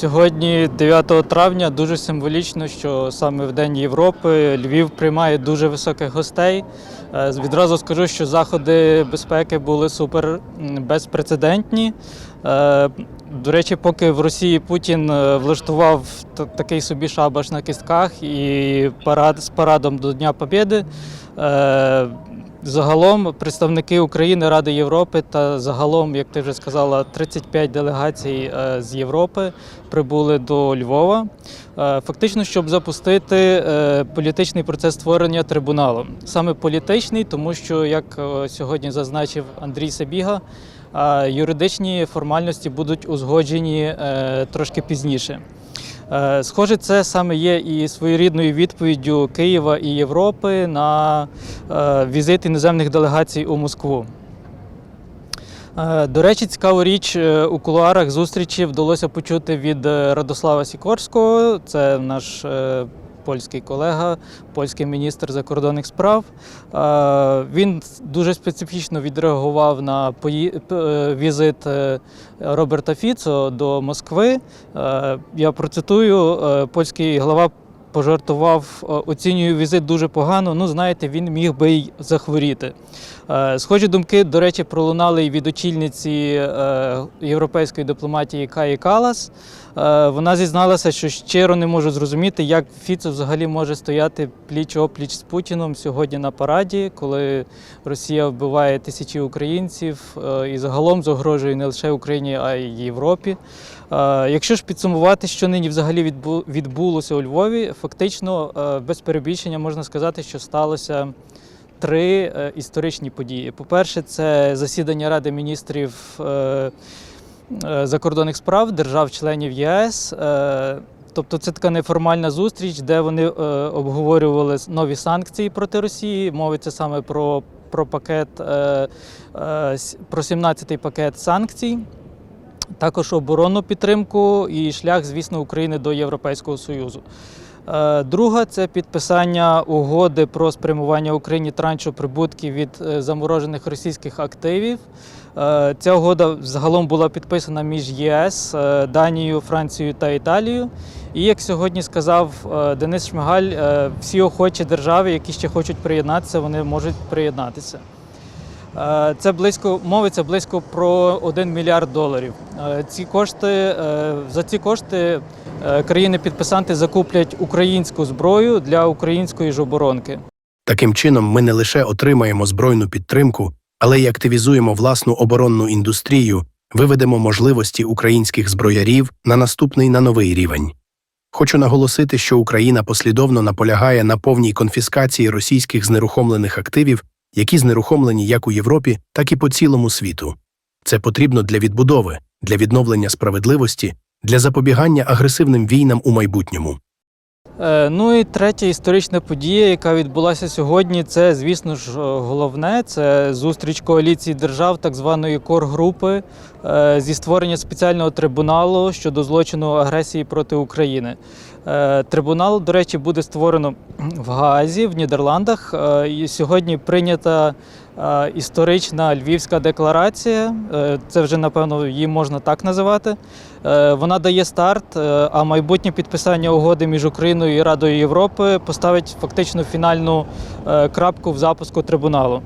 Сьогодні, 9 травня, дуже символічно, що саме в День Європи Львів приймає дуже високих гостей. Е, Відразу скажу, що заходи безпеки були супер безпрецедентні. Е, До речі, поки в Росії Путін е, влаштував такий собі шабаш на кістках і парад з парадом до Дня Побєди. Загалом представники України, Ради Європи та загалом, як ти вже сказала, 35 делегацій е, з Європи прибули до Львова. е, Фактично, щоб запустити е, політичний процес створення трибуналу. Саме політичний, тому що, як сьогодні зазначив Андрій Сабіга, юридичні формальності будуть узгоджені трошки пізніше. Е, Схоже, це саме є і своєрідною відповіддю Києва і Європи на е, візит іноземних делегацій у Москву. Е, До речі, цікаву річ у кулуарах зустрічі вдалося почути від Радослава Сікорського, це наш польський колега, польський міністр закордонних справ. Е, Він дуже специфічно відреагував на е, візит е, Роберта Фіцо до Москви. Я процитую, польський глава пожартував, е, оцінюю візит дуже погано. Ну, знаєте, він міг би й захворіти. Е, Схожі думки, до речі, пролунали і від очільниці е, європейської дипломатії Каї Калас. Вона зізналася, що щиро не може зрозуміти, як Фіцо взагалі може стояти пліч опліч з Путіном сьогодні на параді, коли Росія вбиває тисячі українців і загалом загрожує не лише Україні, а й Європі. Е, Якщо ж підсумувати, що нині взагалі відбу- відбулося у Львові, фактично е, без перебільшення можна сказати, що сталося три е, історичні події. По-перше, це засідання Ради міністрів закордонних справ держав-членів єС. Тобто це така неформальна зустріч, де вони обговорювали нові санкції проти Росії. Мовиться саме про, про пакет про 17-й пакет санкцій. Також оборонну підтримку і шлях, звісно, України до Європейського Союзу. Е, Друга це підписання угоди про спрямування Україні траншу прибутків від е, заморожених російських активів. Е, Ця угода загалом була підписана між ЄС, Данією, Францією та Італією. І як сьогодні сказав Денис Шмигаль, всі охочі держави, які ще хочуть приєднатися, вони можуть приєднатися. Е, Це близько мовиться близько про 1 мільярд доларів. Е, Ці кошти е, за ці кошти країни-підписанти закуплять українську зброю для української ж оборонки. Таким чином, ми не лише отримаємо збройну підтримку, але й активізуємо власну оборонну індустрію, виведемо можливості українських зброярів на наступний на новий рівень. Хочу наголосити, що Україна послідовно наполягає на повній конфіскації російських знерухомлених активів, які знерухомлені як у Європі, так і по цілому світу. Це потрібно для відбудови, для відновлення справедливості, для запобігання агресивним війнам у майбутньому. Е, Ну і третя історична подія, яка відбулася сьогодні, це, звісно ж, е, головне це зустріч коаліції держав, так званої кор-групи е, зі створення спеціального трибуналу щодо злочину агресії проти України. Е, Трибунал, до речі, буде створено в Гаазі, в Нідерландах. Е, І сьогодні прийнята е, історична Львівська декларація. Це вже, напевно, її можна так називати. Вона дає старт, а майбутнє підписання угоди між Україною і Радою Європи поставить фактично фінальну крапку в запуску трибуналу.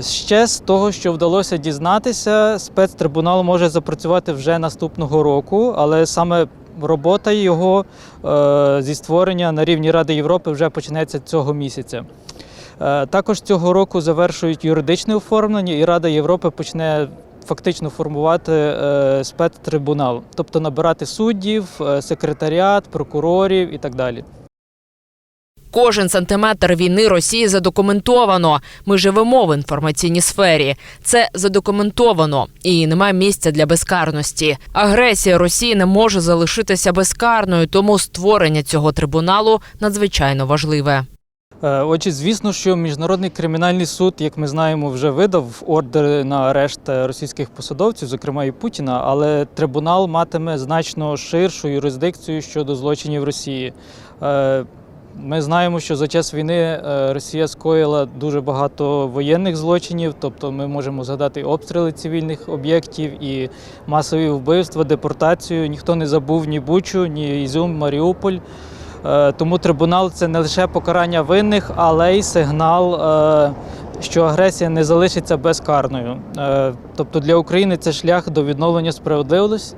Ще з того, що вдалося дізнатися, спецтрибунал може запрацювати вже наступного року, але саме робота його е, зі створення на рівні Ради Європи вже почнеться цього місяця. Е, Також цього року завершують юридичне оформлення, і Рада Європи почне фактично формувати е, спецтрибунал, тобто набирати суддів, секретаріат, прокурорів і так далі. Кожен сантиметр війни Росії задокументовано. Ми живемо в інформаційній сфері. Це задокументовано і немає місця для безкарності. Агресія Росії не може залишитися безкарною, тому створення цього трибуналу надзвичайно важливе. Е, Отже, звісно, що міжнародний кримінальний суд, як ми знаємо, вже видав ордери на арешт російських посадовців, зокрема і Путіна, але трибунал матиме значно ширшу юрисдикцію щодо злочинів Росії. Ми знаємо, що за час війни е, Росія скоїла дуже багато воєнних злочинів, тобто ми можемо згадати обстріли цивільних об'єктів, і масові вбивства, депортацію. Ніхто не забув ні Бучу, ні Ізюм, Маріуполь. Е, Тому трибунал це не лише покарання винних, але й сигнал, е, що агресія не залишиться безкарною. Е, Тобто для України це шлях до відновлення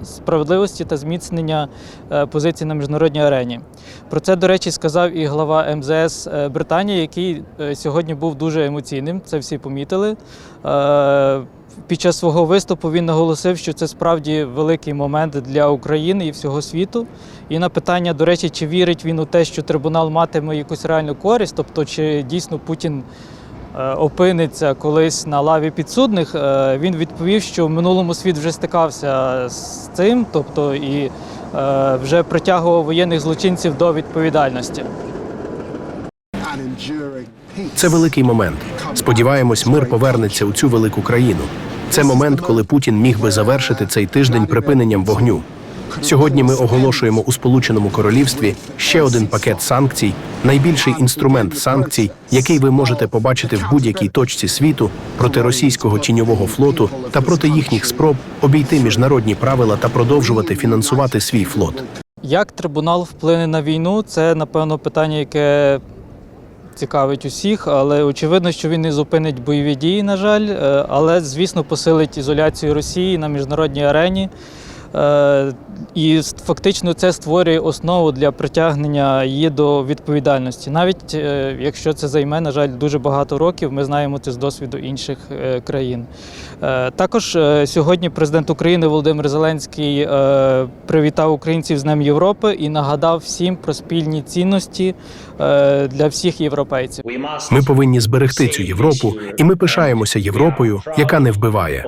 справедливості, та зміцнення позицій на міжнародній арені. Про це, до речі, сказав і глава МЗС Британії, який сьогодні був дуже емоційним. Це всі помітили. Під час свого виступу він наголосив, що це справді великий момент для України і всього світу. І на питання, до речі, чи вірить він у те, що трибунал матиме якусь реальну користь, тобто чи дійсно Путін е, опиниться колись на лаві підсудних, е, він відповів, що в минулому світ вже стикався з цим, тобто і е, вже притягував воєнних злочинців до відповідальності. Це великий момент. Сподіваємось, мир повернеться у цю велику країну. Це момент, коли Путін міг би завершити цей тиждень припиненням вогню. Сьогодні ми оголошуємо у Сполученому Королівстві ще один пакет санкцій, найбільший інструмент санкцій, який ви можете побачити в будь-якій точці світу проти російського тіньового флоту та проти їхніх спроб обійти міжнародні правила та продовжувати фінансувати свій флот. Як трибунал вплине на війну, це напевно питання, яке цікавить усіх, але очевидно, що він не зупинить бойові дії, на жаль, е, але звісно посилить ізоляцію Росії на міжнародній арені. Е, І фактично це створює основу для притягнення її до відповідальності. Навіть е, якщо це займе, на жаль, дуже багато років, ми знаємо це з досвіду інших е, країн. Також сьогодні президент України Володимир Зеленський привітав українців з Днем Європи і нагадав всім про спільні цінності для всіх європейців. Ми повинні зберегти цю Європу, і ми пишаємося Європою, яка не вбиває,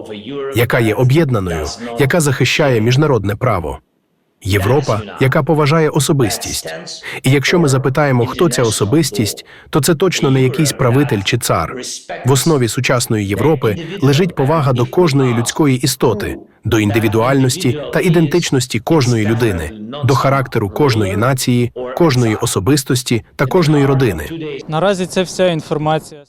яка є об'єднаною, яка захищає міжнародне право. Європа, яка поважає особистість. І якщо ми запитаємо, хто ця особистість, то це точно не якийсь правитель чи цар. В основі сучасної Європи лежить повага до кожної людської істоти, до індивідуальності та ідентичності кожної людини, до характеру кожної нації, кожної особистості та кожної родини. Наразі це вся інформація.